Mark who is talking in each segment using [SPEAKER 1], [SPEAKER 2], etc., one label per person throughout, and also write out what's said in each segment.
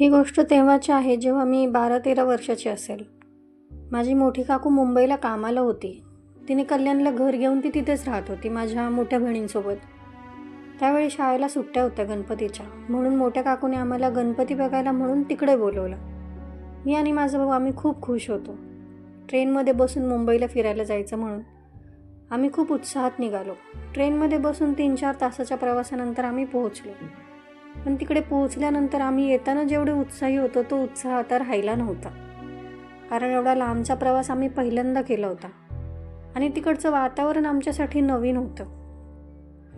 [SPEAKER 1] ही गोष्ट तेव्हाची आहे जेव्हा मी बारा तेरा वर्षाची असेल. माझी मोठी काकू मुंबईला कामाला होती. तिने कल्याणला घर घेऊन ती तिथेच राहत होती माझ्या मोठ्या बहिणींसोबत. त्यावेळी शाळेला सुट्ट्या होत्या गणपतीच्या म्हणून मोठ्या काकूने आम्हाला गणपती बघायला म्हणून तिकडे बोलवलं. मी आणि माझा भाऊ आम्ही खूप खुश होतो. ट्रेनमध्ये बसून मुंबईला फिरायला जायचं म्हणून आम्ही खूप उत्साहात निघालो. ट्रेनमध्ये बसून तीन चार तासाच्या प्रवासानंतर आम्ही पोहोचलो. पण तिकडे पोहोचल्यानंतर आम्ही येताना जेवढे उत्साही होतो तो उत्साह आता राहिला नव्हता. कारण एवढा लांबचा प्रवास आम्ही पहिल्यांदा केला होता. आणि तिकडचं वातावरण आमच्यासाठी नवीन होतं.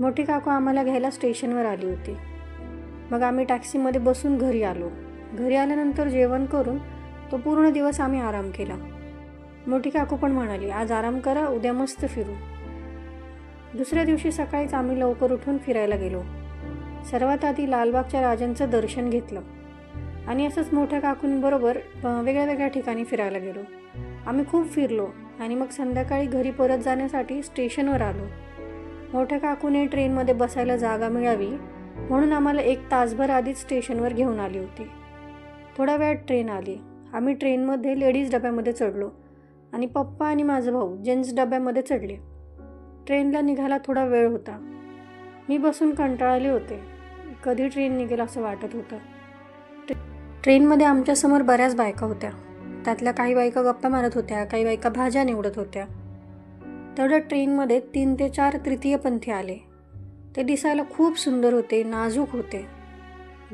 [SPEAKER 1] मोठी काकू आम्हाला घ्यायला स्टेशनवर आली होती. मग आम्ही टॅक्सीमध्ये बसून घरी आलो. घरी आल्यानंतर जेवण करून तो पूर्ण दिवस आम्ही आराम केला. मोठी काकू पण म्हणाली आज आराम करा उद्या मस्त फिरू. दुसऱ्या दिवशी सकाळीच आम्ही लवकर उठून फिरायला गेलो. सर्वात आधी लालबागच्या राजांचं दर्शन घेतलं. आणि असंच मोठ्या काकूंबरोबर वेगळ्या वेगळ्या ठिकाणी फिरायला गेलो. आम्ही खूप फिरलो आणि मग संध्याकाळी घरी परत जाण्यासाठी स्टेशनवर आलो. मोठ्या काकूने ट्रेनमध्ये बसायला जागा मिळावी म्हणून आम्हाला एक तासभर आधीच स्टेशनवर घेऊन आली होती. थोड्या वेळात ट्रेन आली. आम्ही ट्रेनमध्ये लेडीज डब्यामध्ये चढलो आणि पप्पा आणि माझा भाऊ जेंट्स डब्यामध्ये चढले. ट्रेनला निघायला थोडा वेळ होता. मी बसून कंटाळले होते. कधी ट्रेन निघेल असं वाटत होतं. ट्रे- ट्रेनमध्ये आमच्यासमोर बऱ्याच बायका होत्या. त्यातल्या काही बायका गप्पा मारत होत्या काही बायका भाज्या निवडत होत्या. तेवढ्या ट्रेनमध्ये तीन ते चार तृतीयपंथी आले. ते दिसायला खूप सुंदर होते नाजूक होते.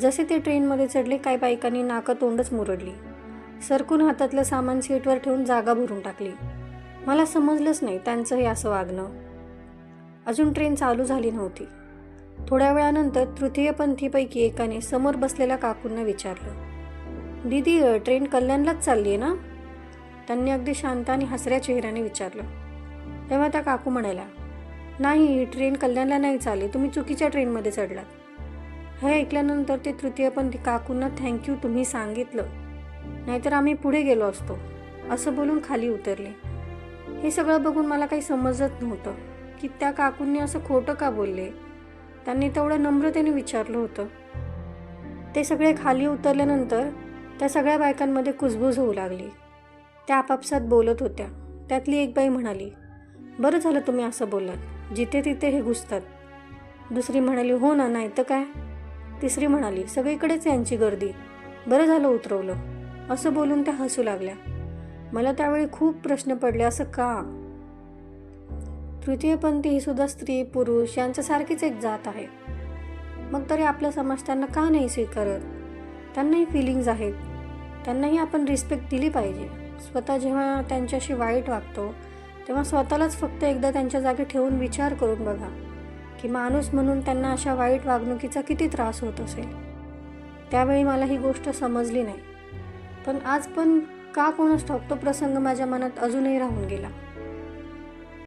[SPEAKER 1] जसे ते ट्रेनमध्ये चढले काही बायकांनी नाकं तोंडच मुरडली. सरकून हातातलं सामान सीटवर ठेवून जागा भरून टाकली. मला समजलंच नाही त्यांचं हे असं वागणं. अजून ट्रेन चालू झाली नव्हती. थोड्या वेळानंतर तृतीयपंथीपैकी एकाने समोर बसलेल्या काकूंना विचारलं दीदी ट्रेन कल्याणलाच चालली आहे ना? त्यांनी अगदी शांत आणि हसऱ्या चेहऱ्याने विचारलं. तेव्हा त्या काकू म्हणाल्या नाही ट्रेन कल्याणला नाही चालली. तुम्ही चुकीच्या ट्रेनमध्ये चढलात. हे ऐकल्यानंतर ते तृतीयपंथी काकूंना थँक्यू तुम्ही सांगितलं. नाहीतर आम्ही पुढे गेलो असतो. असं बोलून खाली उतरले. हे सगळं बघून मला काही समजत नव्हतं की त्या काकूंनी असं खोटं का बोलले? त्यांनी तेवढं नम्रतेने विचारलं होतं. ते सगळे खाली उतरल्यानंतर त्या सगळ्या बायकांमध्ये कुजबूज होऊ लागली. त्या आपापसात बोलत होत्या. त्यातली एक बाई म्हणाली बरं झालं तुम्ही असं बोललात. जिथे तिथे हे घुसतात. दुसरी म्हणाली हो ना नाही तर काय? तिसरी म्हणाली सगळीकडेच यांची गर्दी. बरं झालं उतरवलं. असं बोलून त्या हसू लागल्या. मला त्यावेळी खूप प्रश्न पडले असं का? तृतीयपंथी ही सुद्धा स्त्री पुरुष यांच्यासारखीच एक जात आहे. मग तरी आपला समाज त्यांना का नाही स्वीकारत? त्यांनाही फिलिंग्ज आहेत. त्यांनाही आपण रिस्पेक्ट दिली पाहिजे. स्वतः जेव्हा त्यांच्याशी वाईट वागतो तेव्हा स्वतःलाच फक्त एकदा त्यांच्या जागी ठेवून विचार करून बघा की माणूस म्हणून त्यांना अशा वाईट वागणुकीचा किती त्रास होत असेल. त्यावेळी मला ही गोष्ट समजली नाही. पण आज पण का कोणास ठाकतो प्रसंग माझ्या मनात अजूनही राहून गेला.